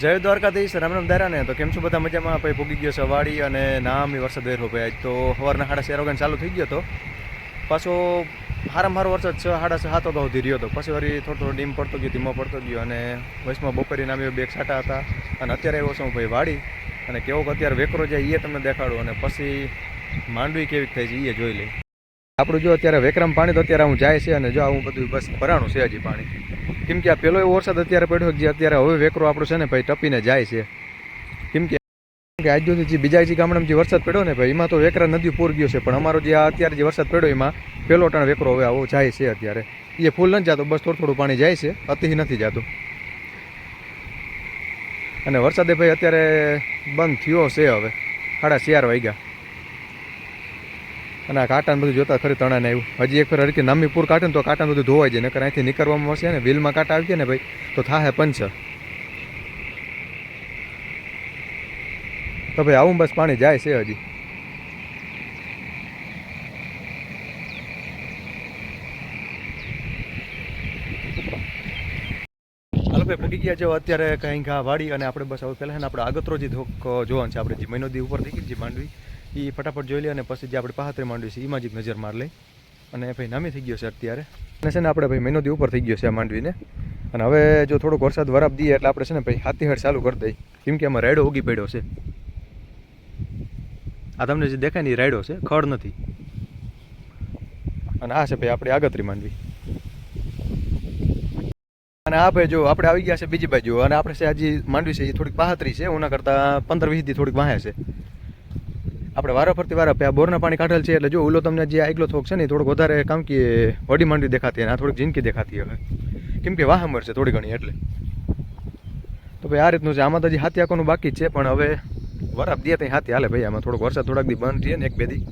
જય દ્વારકાધીશ, રામ રામ દારા ને તો કેમ છો બધા મજામાં? ભાઈ ભૂગી ગયો છે વાડી અને નામી વરસાદ વેર ભાઈ આજ. તો સવારના સાડા ચાર વાગ્યાને ચાલુ થઈ ગયો હતો પાછો હારામ હારો વરસાદ છ સાડા સાત વાગ્યા સુધી રહ્યો હતો પછી વળી થોડો થોડો ડીમ પડતો ગયો, ધીમો પડતો ગયો અને વચમાં બપોરી નામી બે છાંટા હતા. અને અત્યારે આવ્યો છું ભાઈ વાડી. અને કેવો કે અત્યારે વેકરો જાય એ તમને દેખાડું. અને પછી માંડવી કેવી થઈ છે એ જોઈ લઈ. આપણું જો અત્યારે વેકરામ પાણી તો અત્યારે હું જાય છે અને જો હું બધું બસ ભરાણું છે હજી પાણી. કેમ કે આ પેલો એવો વરસાદ અત્યારે પડ્યો જે અત્યારે હવે વેકરો આપણું છે ને ભાઈ ટપીને જાય છે. કેમ કે કે આજ સુધી જે બીજા જે ગામડામાં જે વરસાદ પડ્યો ને ભાઈ, એમાં તો વેકરા નદી પૂર ગયો છે, પણ અમારો જે અત્યારે જે વરસાદ પડ્યો એમાં પેલો ટાણ વેકરો હવે આવો જાય છે અત્યારે. એ ફૂલ નથી જતો, બસ થોડું થોડું પાણી જાય છે અતિ નથી જતું. અને વરસાદે ભાઈ અત્યારે બંધ થયો છે હવે, સાડા ચાર વાગ્યા. અને આ કાંટાને બધું જોતા ખરી તણાને આવ્યું. હજી એક ફેર હરકી નામી પૂર કાઢે ને તો કાંટાને બધું ધોવાઈ જાય, નકર અહીંથી નીકળવામાં મળશે ને વ્હીલમાં કાંટા આવી ગયા ને ભાઈ, તો થાહે પંચર. તો ભાઈ આવું બસ પાણી જાય છે હજી. ભાઈ, પૂગી ગયા છે અત્યારે કંઈક વાડી અને આપણે બસ હવે પહેલાં આપણે આગતરો જે ધોક જોવાનું છે, આપણે જે મહિનો દી ઉપર થઈ ગઈ જે માંડવી. એ ફટાફટ જોઈ લઈએ અને પછી જે આપણે પાહતરી માંડવી છે એમાં જ એક નજર માર લઈ અને ભાઈ નામી થઈ ગયો છે અત્યારે. અને છે ને આપણે ભાઈ મહિનો દી ઉપર થઈ ગયો છે આ માંડવીને. અને હવે જો થોડોક વરસાદ વરાપ દઈએ એટલે આપણે છે ને ભાઈ હાથી હેડ ચાલુ કરી દઈએ. કેમ કે આમાં રાયડો ઉગી પડ્યો છે. આ તમને જે દેખાય ને એ રાયડો છે, ખડ નથી. અને આ છે ભાઈ આપણી આગતરી માંડવી. અને આ ભાઈ જો આપણે આવી ગયા છે બીજી બાજુ. અને આપણે છે આજે માંડવી છે, એ થોડીક પાહતરી છે. એના કરતાં પંદર વીસ દી થોડીક વાહે છે. આપણે વારા ફરતી વારા આ બોરના પાણી કાઢેલ છે એટલે જો ઓલો તમને જે આગલો થોક છે ને થોડોક વધારે કામ કે વડી માંડી દેખાતી અને આ થોડીક જિંદગી દેખાતી હવે. કેમ કે વાહમર છે થોડી ઘણી એટલે. તો ભાઈ આ રીતનું છે. આમાં તો હજી હાથી આકોનું બાકી છે, પણ હવે વરાપ દે ત્યાં હાથી હાલે ભાઈ. આમાં થોડોક વરસાદ થોડાક દી બંધ થઈએ ને એક બે દી.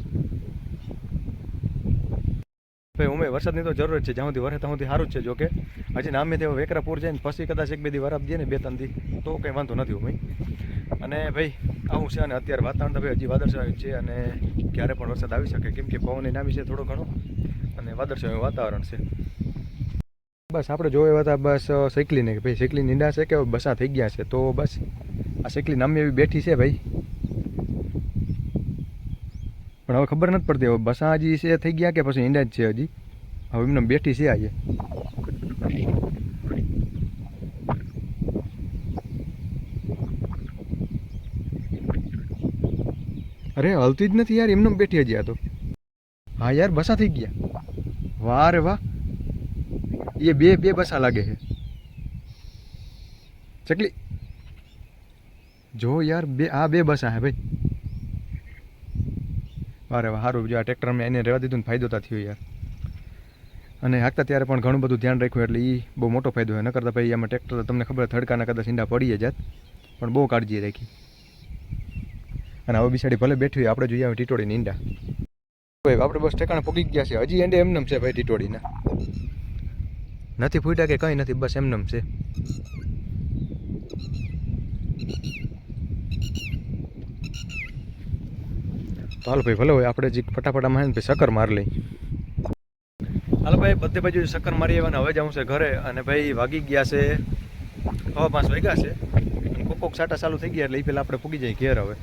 ભાઈ, ઉમે વરસાદની તો જરૂર છે. જ્યાં સુધી વરસે ત્યાં સુધી સારું જ છે. જોકે હજી નામે તેઓ વેકરા પૂર જાય ને પછી કદાચ એક બે દી વરાપ દે ને બે ત્રણ દી. તો કંઈ વાંધો નથી ઉમે. અને ભાઈ, આવું છે અને અત્યારે વાતાવરણ તો ભાઈ હજી વાદળછાયું છે અને ક્યારે પણ વરસાદ આવી શકે, કેમ કે પવન નામી છે થોડો ઘણો. અને વાદળછાયું વાતાવરણ છે. બસ આપણે જોયા હતા બસ સાયકલીને કે ભાઈ સાયકલી નીંડા છે કે બસા થઈ ગયા છે? તો બસ, આ સાયકલી નામી એવી બેઠી છે ભાઈ. પણ હવે ખબર નથી પડતી, હવે બસા હજી છે, થઈ ગયા કે પછી ઈંડા જ છે હજી? હવે એમને બેઠી છે આજે. અરે, હલતી જ નથી યાર એમને બેઠી હજી તો. હા યાર, બસા થઈ ગયા. વાહ રે વાહ. એ બે બે બસા લાગે છે. ચકલી. જો યાર, બે, આ બે બસા હે ભાઈ. વારે વાહ સારું જો આ ટ્રેક્ટર મેં એને રહેવા દીધું ને ફાયદો થયો યાર. અને હાંકતા ત્યારે પણ ઘણું બધું ધ્યાન રાખ્યું, એટલે એ બહુ મોટો ફાયદો હોય ન કરતા ભાઈ, આમાં ટ્રેક્ટર તમને ખબર થડકાના કદાચ ઈંડા પડીએ જાત પણ બહુ કાળજી રાખી. અને હવે બિસાડી ભલે બેઠી હોય, આપણે જોઈએ આવે ટીટોળીની ઈંડા. ભાઈ આપણે બસ ઠેકાણે પગી ગયા છે. હજી એન્ડે એમનેમ છે ભાઈ ટીટોળીના. નથી ફૂટ્યા કે કંઈ નથી, બસ એમનેમ છે. તો હાલો ભાઈ, ભલે હોય, આપણે જે ફટાફટ આમાં ભાઈ શક્કર માર લઈ હાલો ભાઈ, બધે બાજુ શક્કર મારી આવ્યા હવે જવું છે ઘરે. અને ભાઈ, વાગી ગયા છે હવા પાંચ વાગ્યા છે. અને કોક સાટા ચાલુ થઈ ગયા એટલે એ પહેલાં આપણે ફૂગી જઈએ ઘેર હવે.